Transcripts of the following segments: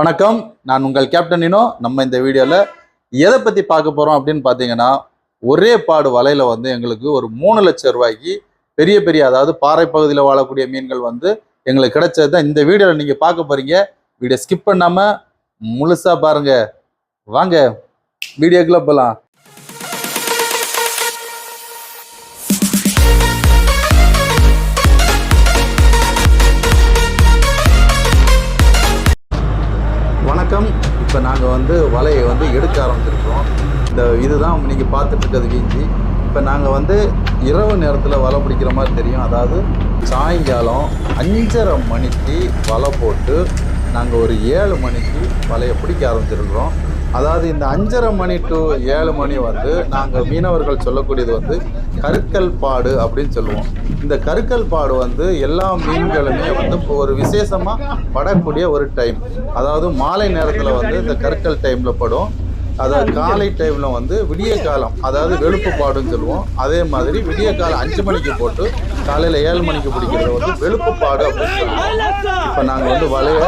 வணக்கம். நான் உங்கள் கேப்டன் இனோ நம்ம இந்த வீடியோவில் எதை பற்றி பார்க்க போகிறோம் அப்படின்னு பார்த்தீங்கன்னா ஒரே பாடு வலையில் வந்து எங்களுக்கு ஒரு மூணு லட்சம் ரூபாய்க்கு பெரிய பெரிய அதாவது பாறை பகுதியில் வாழக்கூடிய மீன்கள் வந்து எங்களுக்கு கிடைச்சது தான் இந்த வீடியோவில் நீங்கள் பார்க்க போகிறீங்க வீடியோ ஸ்கிப் பண்ணாமல் முழுசாக பாருங்கள் வாங்க வீடியோக்குள்ளே போகலாம் இப்போ நாங்கள் வந்து வலையை வந்து எடுக்க ஆரம்பிச்சிருக்கிறோம். இந்த இதுதான் நீங்கள் பார்த்துட்டு வீச்சு. இப்போ நாங்கள் வந்து இரவு நேரத்தில் வலை பிடிக்கிற மாதிரி தெரியும். அதாவது சாயங்காலம் அஞ்சரை மணிக்கு வலை போட்டு நாங்கள் ஒரு ஏழு மணிக்கு வலையை பிடிக்க ஆரம்பிச்சிருக்கிறோம். அதாவது இந்த அஞ்சரை மணி டு ஏழு மணி வந்து நாங்கள் மீனவர்கள் சொல்லக்கூடியது வந்து கருக்கல் பாடு அப்படின்னு சொல்லுவோம். இந்த கருக்கல் பாடு வந்து எல்லா மீன்களுமே வந்து இப்போ ஒரு விசேஷமாக படக்கூடிய ஒரு டைம் அதாவது மாலை நேரத்தில் வந்து இந்த கருக்கல் டைமில் படும். அதாவது காலை டைமில் வந்து விடிய காலம் அதாவது வெளுப்பு பாடுன்னு சொல்லுவோம். அதே மாதிரி விடிய காலம் அஞ்சு மணிக்கு போட்டு காலையில் ஏழு மணிக்கு பிடிக்கிறது வந்து வெளுப்புப்பாடு அப்படின்னு சொல்லுவோம் இப்போ நாங்கள் வந்து வலையை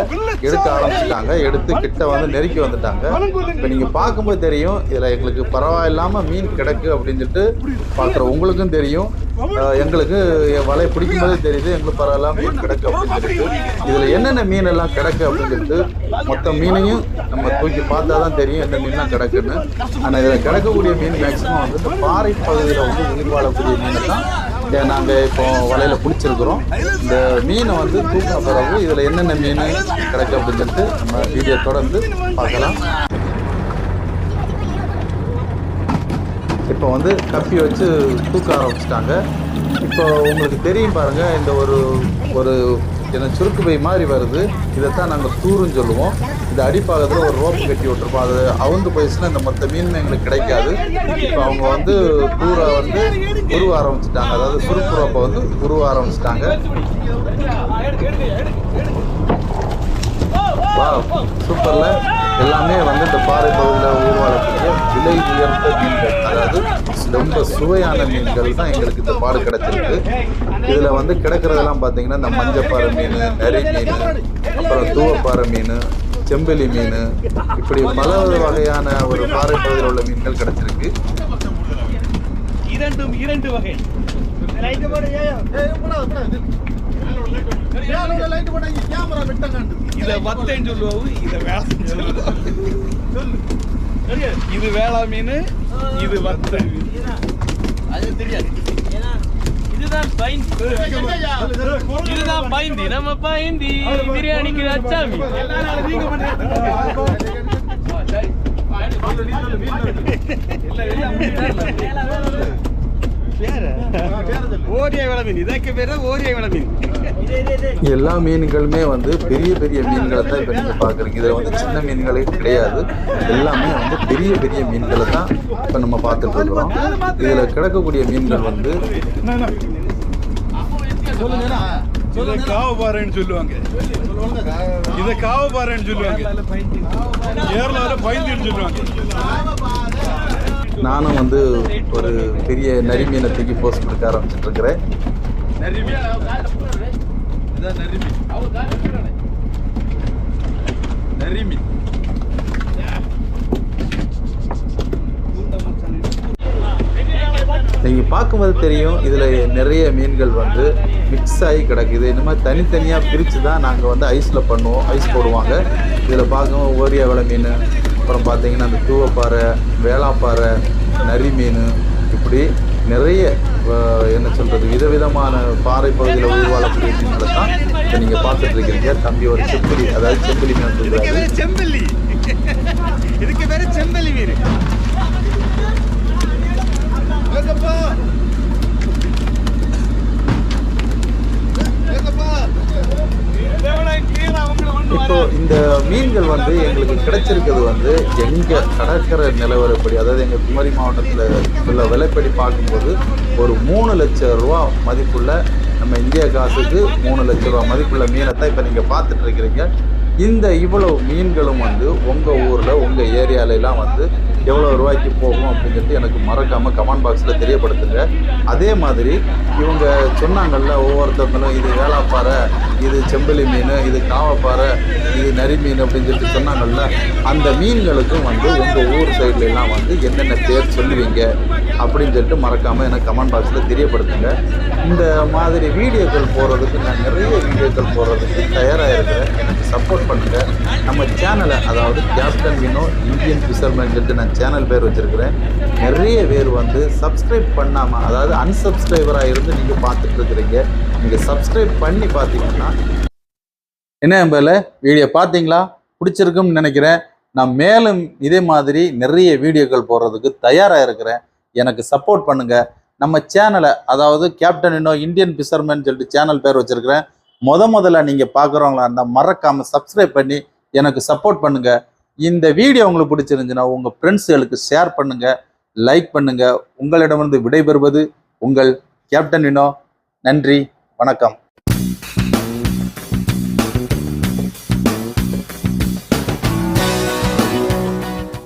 எடுக்க ஆரம்பிச்சிட்டாங்க. எடுத்து கிட்ட வந்து நெருக்கி வந்துட்டாங்க. இப்போ நீங்கள் பார்க்கும்போது தெரியும் இதில் எங்களுக்கு பரவாயில்லாமல் மீன் கிடக்கு அப்படின்னு சொல்லிட்டு பார்க்குற உங்களுக்கும் தெரியும். எங்களுக்கு என் வலை பிடிக்கும்போது தெரியுது எங்களுக்கு பரவாயில்ல மீன் கிடக்கு அப்படின்னு சொல்லிட்டு. இதில் என்னென்ன மீன் எல்லாம் கிடக்கு அப்படின்னு சொல்லிட்டு மொத்த மீனையும் நம்ம தூக்கி பார்த்தா தான் தெரியும் எந்த மீன்லாம் கிடக்குன்னு. ஆனால் இதில் கிடக்கக்கூடிய மீன் மேக்ஸிமம் வந்து இந்த பாறை பகுதியில் வந்து உயிர் வாழக்கூடிய மீன் தான். நாங்கள் இப்போ வலையில் பிடிச்சிருக்கிறோம். இந்த மீனை வந்து தூக்கின பிறகு இதில் என்னென்ன மீன் கிடைக்கும் அப்படின்னு சொல்லிட்டு நம்ம வீடியோ தொடர்ந்து பார்க்கலாம். இப்போ வந்து கப்பி வச்சு தூக்க ஆரம்பிச்சிட்டாங்க. இப்போ உங்களுக்கு தெரியும் பாருங்கள் இந்த ஒரு ஒரு என்ன சுருக்கு பை மாதிரி வருது. இதைத்தான் நாங்கள் தூருன்னு சொல்லுவோம். இந்த அடிப்பாகத்தில் ஒரு ரோப் கட்டி விட்டுருப்போம். அது அவுந்து போயிடுச்சுன்னா இந்த மொத்த மீன் எங்களுக்கு கிடைக்காது. இப்போ அவங்க வந்து தூரை வந்து உருவ ஆரம்பிச்சிட்டாங்க. அதாவது சுருக்கு ரோப்பை வந்து உருவ ஆரம்பிச்சிட்டாங்க. சூப்பர்ல. எல்லாமே வந்து இந்த பாறை பகுதியில் உருவாகக்கூடிய விலை உயர்ந்த மீன்கள். அதாவது ரொம்ப சுவையான மீன்கள் தான் எங்களுக்கு இந்த பாடு கிடைச்சிருக்கு. இதில் வந்து கிடைக்கிறதெல்லாம் பார்த்தீங்கன்னா இந்த மஞ்சப்பாறை மீன் நரி மீன் அப்புறம் தூவப்பாறை மீன் செம்பெலி மீன் இப்படி பல வகையான ஒரு பாறை பகுதியில் உள்ள மீன்கள் கிடைச்சிருக்கு. இரண்டும் இரண்டு வகை. இத வத்தேன்னு சொல்லுவோம் இத வேளாண் இது வேளா மீன் இது வத்த. அது தெரியாது. இதுதான் பைந்தி இதுதான் பைந்தி நம்ம பைந்தி பிரியாணிக்கு அச்சாமி. ஓரிய எல்லா மீன்களுமே வந்து பெரிய பெரிய மீன்களை தான் இப்போ நீங்கள் பார்க்குறீங்க. இதில் வந்து சின்ன மீன்களே கிடையாது. எல்லாமே வந்து பெரிய பெரிய மீன்களை தான் இப்போ நம்ம பார்த்துட்டு இருக்கிறோம். இதில் கிடக்கக்கூடிய மீன்கள் வந்து இத காவபாறைன்னு சொல்லுவாங்க. இத காவபாறைன்னு சொல்லுவாங்க. கேரளால பைந்தின்னு சொல்லுவாங்க. நானும் வந்து ஒரு பெரிய நரி மீனை தூக்கி போஸ்ட் கொடுக்க ஆரம்பிச்சிட்டு இருக்கிறேன் நரிமீன் நரிமீன் நரிமீன் நீங்கள் பார்க்கும்போது தெரியும் இதில் நிறைய மீன்கள் வந்து மிக்ஸ் ஆகி கிடக்குது. இந்த மாதிரி தனித்தனியாக பிரித்து தான் நாங்கள் வந்து ஐஸில் பண்ணுவோம் ஐஸ் போடுவாங்க. இதில் பார்க்கும்போது ஓரியா வேலை மீன் அப்புறம் பார்த்தீங்கன்னா அந்த தூவப்பாறை வேளாப்பாறை நரி மீன் இப்படி நிறைய என்ன சொல்கிறது விதவிதமான பாறை பகுதியில் உருவாழக்கூடிய மீன்களை தான் இப்போ நீங்கள் பார்த்துட்டு இருக்கிறீங்க தம்பி ஒரு செம்பிலி அதாவது செம்பிலி மீன் சொல்கிறாரு செம்பல்லி இதுக்கு பேர் செம்பிலி மீன் இப்போ இந்த மீன்கள் வந்து எங்களுக்கு கிடைச்சிருக்கிறது வந்து எங்கள் கடற்கரை நிலவரப்படி அதாவது எங்கள் குமரி மாவட்டத்தில் உள்ள விலைப்படி பார்க்கும்போது ஒரு மூணு லட்சம் ரூபா மதிப்புள்ள நம்ம இந்திய காசுக்கு மூணு லட்சம் ரூபா மதிப்புள்ள மீனை தான் இப்போ நீங்கள் பார்த்துட்டு இருக்கிறீங்க. இந்த இவ்வளவு மீன்களும் வந்து உங்கள் ஊரில் உங்கள் ஏரியாலெலாம் வந்து எவ்வளோ ரூபாய்க்கு போகும் அப்படின்னு சொல்லிட்டு எனக்கு மறக்காமல் கமெண்ட் பாக்ஸில் தெரியப்படுத்துங்க. அதே மாதிரி இவங்க சொன்னாங்கல்ல ஒவ்வொருத்தவங்களும் இது வேளாப்பாறை இது செம்பலி மீன் இது காவப்பாறை இது நரி மீன் அப்படின்னு சொல்லிட்டு சொன்னாங்கல்ல அந்த மீன்களுக்கும் வந்து உங்கள் ஊர் சைட்லலாம் வந்து என்னென்ன பேர் சொல்லுவீங்க அப்படின்னு சொல்லிட்டு மறக்காமல் எனக்கு கமெண்ட் பாக்ஸில் தெரியப்படுத்துங்க. இந்த மாதிரி வீடியோக்கள் போடுறதுக்கு நான் நிறைய வீடியோக்கள் போடுறதுக்கு தயாராக இருக்கிறேன் எனக்கு சப்போர்ட் பண்ணுங்கள் நம்ம சேனலை அதாவது கேப்டன் வினோ இந்தியன் ஃபிஷர்மேன் சொல்லிட்டு நான் சேனல் பேர் வச்சுருக்கிறேன். நிறைய பேர் வந்து சப்ஸ்கிரைப் பண்ணாமல் அதாவது அன்சப்ஸ்கிரைபராக இருந்து நீங்கள் பார்த்துட்டு இருக்கிறீங்க. நீங்கள் சப்ஸ்கிரைப் பண்ணி பார்த்தீங்கன்னா என்ன பேர்ல வீடியோ பார்த்தீங்களா? பிடிச்சிருக்கும்னு நினைக்கிறேன். நான் மேலும் இதே மாதிரி நிறைய வீடியோக்கள் போடுறதுக்கு தயாராக இருக்கிறேன். எனக்கு சப்போர்ட் பண்ணுங்க. நம்ம சேனலை அதாவது கேப்டன் இன்னோ இந்தியன் பிசர்மேன் சொல்லிட்டு சேனல் பேர் வச்சுருக்கிறேன். முத முதல்ல நீங்கள் பார்க்குறவங்களா இருந்தால் மறக்காமல் சப்ஸ்கிரைப் பண்ணி எனக்கு சப்போர்ட் பண்ணுங்கள் இந்த வீடியோ உங்களுக்கு பிடிச்சிருந்துச்சுன்னா உங்கள் ஃப்ரெண்ட்ஸுகளுக்கு ஷேர் பண்ணுங்கள் லைக் பண்ணுங்கள் உங்களிடமிருந்து விடைபெறுவது உங்கள் கேப்டன் வினோ நன்றி. வணக்கம்.